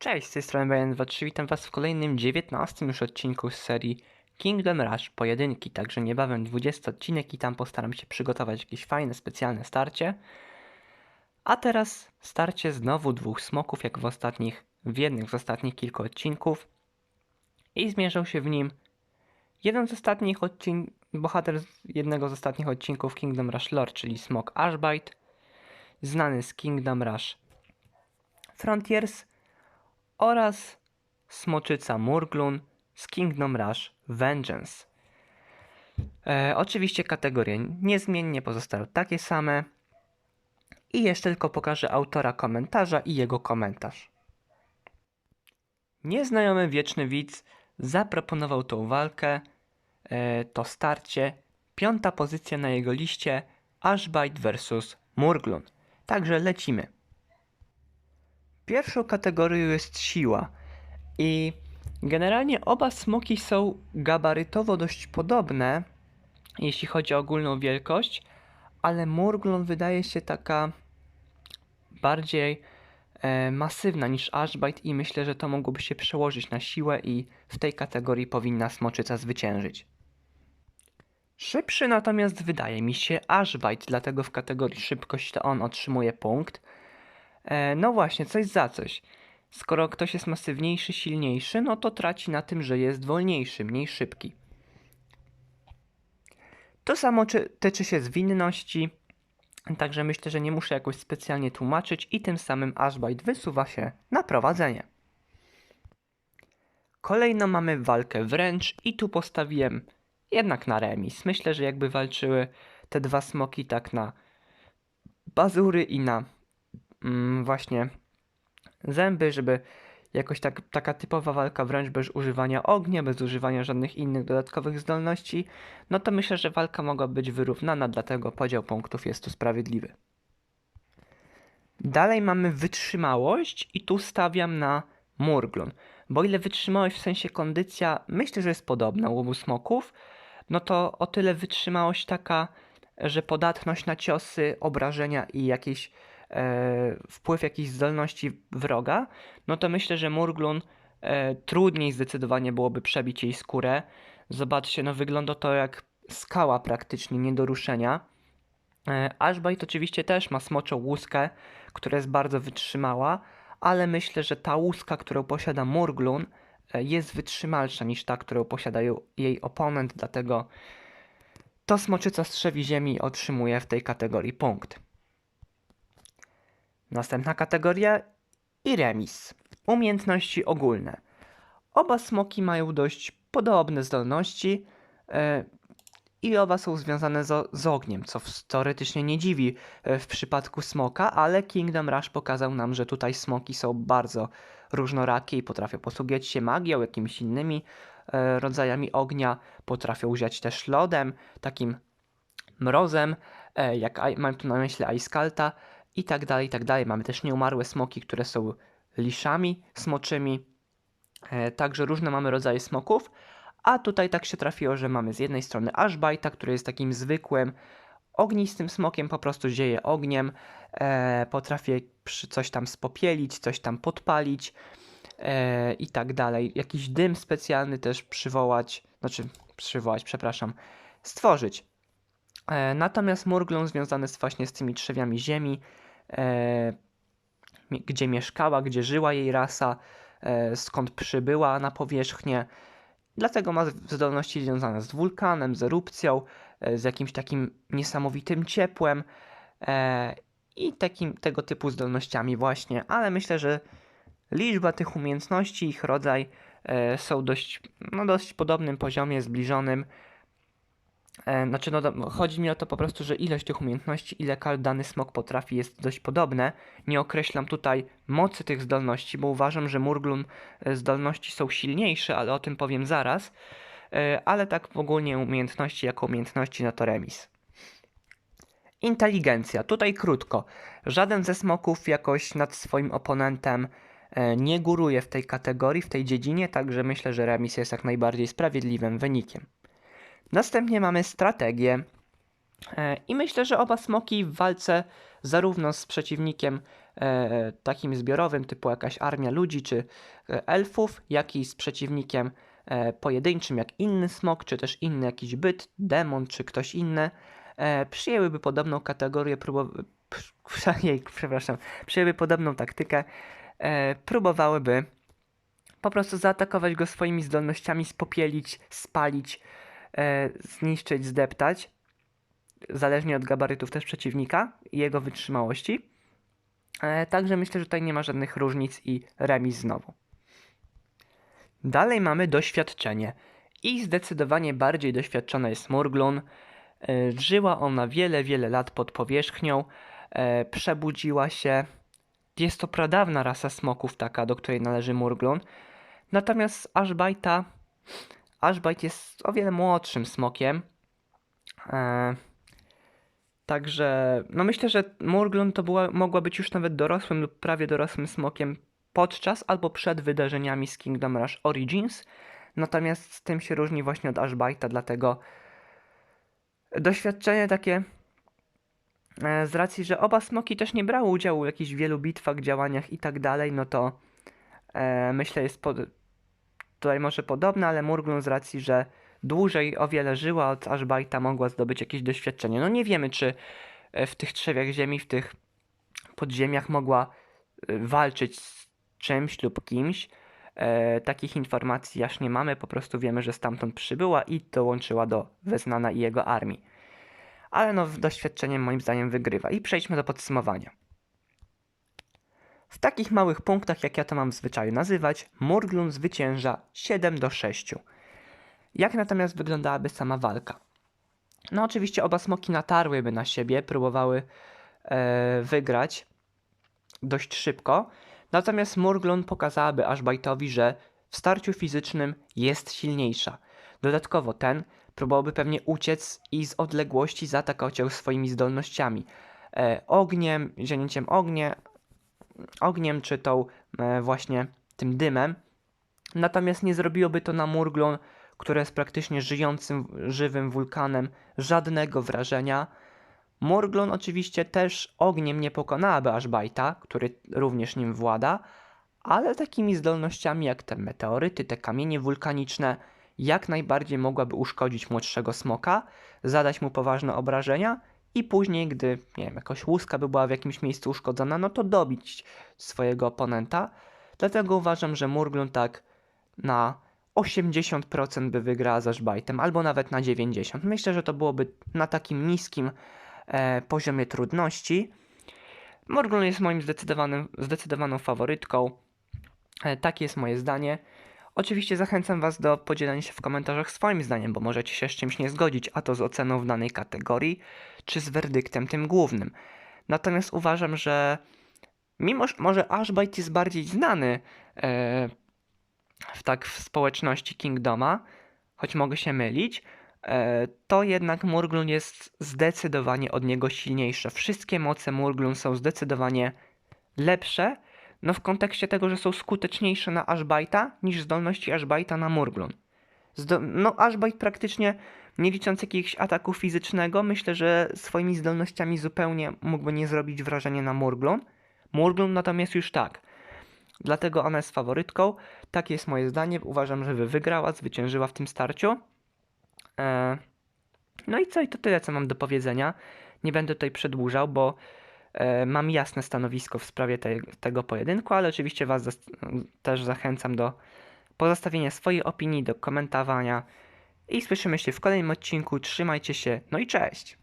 Cześć, z tej strony Brian23, witam was w kolejnym 19 już odcinku z serii Kingdom Rush Pojedynki, także niebawem 20 odcinek i tam postaram się przygotować jakieś fajne, specjalne starcie. A teraz starcie znowu dwóch smoków, jak w ostatnich, w jednych z ostatnich kilku odcinków. I zmierzał się w nim jeden z ostatnich odcinków, bohater jednego z ostatnich odcinków Kingdom Rush Lore, czyli smok Ashbite, znany z Kingdom Rush Frontiers oraz smoczyca Murglun z Kingdom Rush Vengeance. E, oczywiście kategorie niezmiennie pozostają takie same. I jeszcze tylko pokażę autora komentarza i jego komentarz. Nieznajomy wieczny widz zaproponował tą walkę, e, to starcie, piąta pozycja na jego liście Ashbite vs Murglun. Także lecimy. Pierwszą kategorią jest siła i generalnie oba smoki są gabarytowo dość podobne, jeśli chodzi o ogólną wielkość, ale Murglon wydaje się taka bardziej e, masywna niż Ashbite i myślę, że to mogłoby się przełożyć na siłę i w tej kategorii powinna smoczyca zwyciężyć. Szybszy natomiast wydaje mi się Ashbite, dlatego w kategorii szybkość to on otrzymuje punkt. E, no właśnie, coś za coś. Skoro ktoś jest masywniejszy, silniejszy, no to traci na tym, że jest wolniejszy, mniej szybki. To samo czy, tyczy się zwinności, także myślę, że nie muszę jakoś specjalnie tłumaczyć i tym samym Ashbite wysuwa się na prowadzenie. Kolejno mamy walkę wręcz i tu postawiłem jednak na remis. Myślę, że jakby walczyły te dwa smoki tak na bazury i na właśnie zęby, żeby jakoś tak, taka typowa walka wręcz bez używania ognia, bez używania żadnych innych dodatkowych zdolności, no to myślę, że walka mogła być wyrównana, dlatego podział punktów jest tu sprawiedliwy. Dalej mamy wytrzymałość i tu stawiam na Murglun. Bo ile wytrzymałość w sensie kondycja, myślę, że jest podobna u obu smoków, no to o tyle wytrzymałość taka, że podatność na ciosy, obrażenia i jakieś wpływ jakichś zdolności wroga, no to myślę, że Murglun e, trudniej zdecydowanie byłoby przebić jej skórę. Zobaczcie, no wygląda to jak skała praktycznie, nie do ruszenia. E, Ashbite oczywiście też ma smoczą łuskę, która jest bardzo wytrzymała, ale myślę, że ta łuska, którą posiada Murglun, e, jest wytrzymalsza niż ta, którą posiada jej oponent, dlatego to smoczyca strzewi ziemi otrzymuje w tej kategorii punkt. Następna kategoria i remis. Umiejętności ogólne. Oba smoki mają dość podobne zdolności yy, i oba są związane z, z ogniem, co w, teoretycznie nie dziwi yy, w przypadku smoka, ale Kingdom Rush pokazał nam, że tutaj smoki są bardzo różnorakie i potrafią posługiwać się magią, jakimiś innymi yy, rodzajami ognia, potrafią używać też lodem, takim mrozem, jak mam tu na myśli Aiskalta, i tak dalej, i tak dalej. Mamy też nieumarłe smoki, które są liszami smoczymi. E, także różne mamy rodzaje smoków. A tutaj tak się trafiło, że mamy z jednej strony Ashbite'a, który jest takim zwykłym, ognistym smokiem, po prostu zieje ogniem, e, potrafi coś tam spopielić, coś tam podpalić e, i tak dalej. Jakiś dym specjalny też przywołać, znaczy przywołać, przepraszam, stworzyć. E, natomiast Murglon związany jest właśnie z tymi trzewiami ziemi, e, gdzie mieszkała, gdzie żyła jej rasa, e, skąd przybyła na powierzchnię. Dlatego ma zdolności związane z wulkanem, z erupcją, z jakimś takim niesamowitym ciepłem i takim, tego typu zdolnościami właśnie, ale myślę, że liczba tych umiejętności, ich rodzaj są dość, no dość podobnym poziomie, zbliżonym. E, znaczy, no, chodzi mi o to po prostu, że ilość tych umiejętności, ile dany smok potrafi, jest dość podobne. Nie określam tutaj mocy tych zdolności, bo uważam, że Murglun e, zdolności są silniejsze, ale o tym powiem zaraz. E, ale tak ogólnie umiejętności jako umiejętności, no to remis. Inteligencja. Tutaj krótko. Żaden ze smoków jakoś nad swoim oponentem nie góruje w tej kategorii, w tej dziedzinie, także myślę, że remis jest jak najbardziej sprawiedliwym wynikiem. Następnie mamy strategię. E, I myślę, że oba smoki w walce zarówno z przeciwnikiem e, takim zbiorowym, typu jakaś armia ludzi czy e, elfów, jak i z przeciwnikiem pojedynczym, jak inny smok, czy też inny jakiś byt, demon, czy ktoś inny, przyjęłyby podobną kategorię, próbowały, przepraszam, przyjęłyby podobną taktykę, próbowałyby po prostu zaatakować go swoimi zdolnościami, spopielić, spalić, zniszczyć, zdeptać, zależnie od gabarytów też przeciwnika i jego wytrzymałości. E, także myślę, że tutaj nie ma żadnych różnic i remis znowu. Dalej mamy doświadczenie. I zdecydowanie bardziej doświadczona jest Murglun. E, żyła ona wiele, wiele lat pod powierzchnią. E, przebudziła się. Jest to pradawna rasa smoków, taka, do której należy Murglun. Natomiast Ashbite'a. Ashbite jest o wiele młodszym smokiem. E, Także, no myślę, że Murglun to była, mogła być już nawet dorosłym lub prawie dorosłym smokiem podczas albo przed wydarzeniami z Kingdom Rush Origins. Natomiast z tym się różni właśnie od Ashbite'a, dlatego doświadczenie takie e, z racji, że oba smoki też nie brały udziału w jakichś wielu bitwach, działaniach i tak dalej, no to e, myślę jest pod, tutaj może podobne, ale Murglun z racji, że dłużej o wiele żyła od Ashbite'a mogła zdobyć jakieś doświadczenie. No nie wiemy, czy e, w tych trzewiach ziemi, w tych podziemiach mogła e, walczyć z czymś lub kimś. E, takich informacji aż nie mamy, po prostu wiemy, że stamtąd przybyła i dołączyła do Weznana i jego armii. Ale no, doświadczeniem moim zdaniem wygrywa. I przejdźmy do podsumowania. W takich małych punktach, jak ja to mam w zwyczaju nazywać, Murglun zwycięża 7 do 6. Jak natomiast wyglądałaby sama walka? No oczywiście oba smoki natarłyby na siebie, próbowały e, wygrać dość szybko, natomiast Murglun pokazałaby Ashbite'owi, że w starciu fizycznym jest silniejsza. Dodatkowo ten próbowałby pewnie uciec i z odległości zaatakować ją swoimi zdolnościami. E, ogniem, zielnięciem ognie, ogniem czy tą e, właśnie tym dymem. Natomiast nie zrobiłoby to na Murglon które jest praktycznie żyjącym, żywym wulkanem, żadnego wrażenia. Morglon oczywiście też ogniem nie pokonałaby Ashbite'a, który również nim włada, ale takimi zdolnościami jak te meteoryty, te kamienie wulkaniczne, jak najbardziej mogłaby uszkodzić młodszego smoka, zadać mu poważne obrażenia i później, gdy, nie wiem, jakoś łuska by była w jakimś miejscu uszkodzona, no to dobić swojego oponenta. Dlatego uważam, że Murglun tak na 80% by wygrała z albo nawet na 90%. Myślę, że to byłoby na takim niskim e, poziomie trudności. Morgan jest moim zdecydowanym, zdecydowaną faworytką. E, takie jest moje zdanie. Oczywiście zachęcam Was do podzielenia się w komentarzach swoim zdaniem, bo możecie się z czymś nie zgodzić, a to z oceną w danej kategorii, czy z werdyktem tym głównym. Natomiast uważam, że mimo, że może Ashbite jest bardziej znany e, w tak w społeczności Kingdoma, choć mogę się mylić, e, to jednak Murglun jest zdecydowanie od niego silniejsze. Wszystkie moce Murglun są zdecydowanie lepsze, no w kontekście tego, że są skuteczniejsze na Ashbite'a niż zdolności Ashbite'a na Murglun. Zdo no Ashbite praktycznie, nie licząc jakiegoś ataku fizycznego, myślę, że swoimi zdolnościami zupełnie mógłby nie zrobić wrażenia na Murglun. Murglun natomiast już tak. Dlatego ona jest faworytką. Takie jest moje zdanie. Uważam, że wygrała, zwyciężyła w tym starciu. E, no i co? I to tyle, co mam do powiedzenia. Nie będę tutaj przedłużał, bo mam jasne stanowisko w sprawie te, tego pojedynku, ale oczywiście Was też zachęcam do pozostawienia swojej opinii, do komentowania. I słyszymy się w kolejnym odcinku. Trzymajcie się, no i cześć!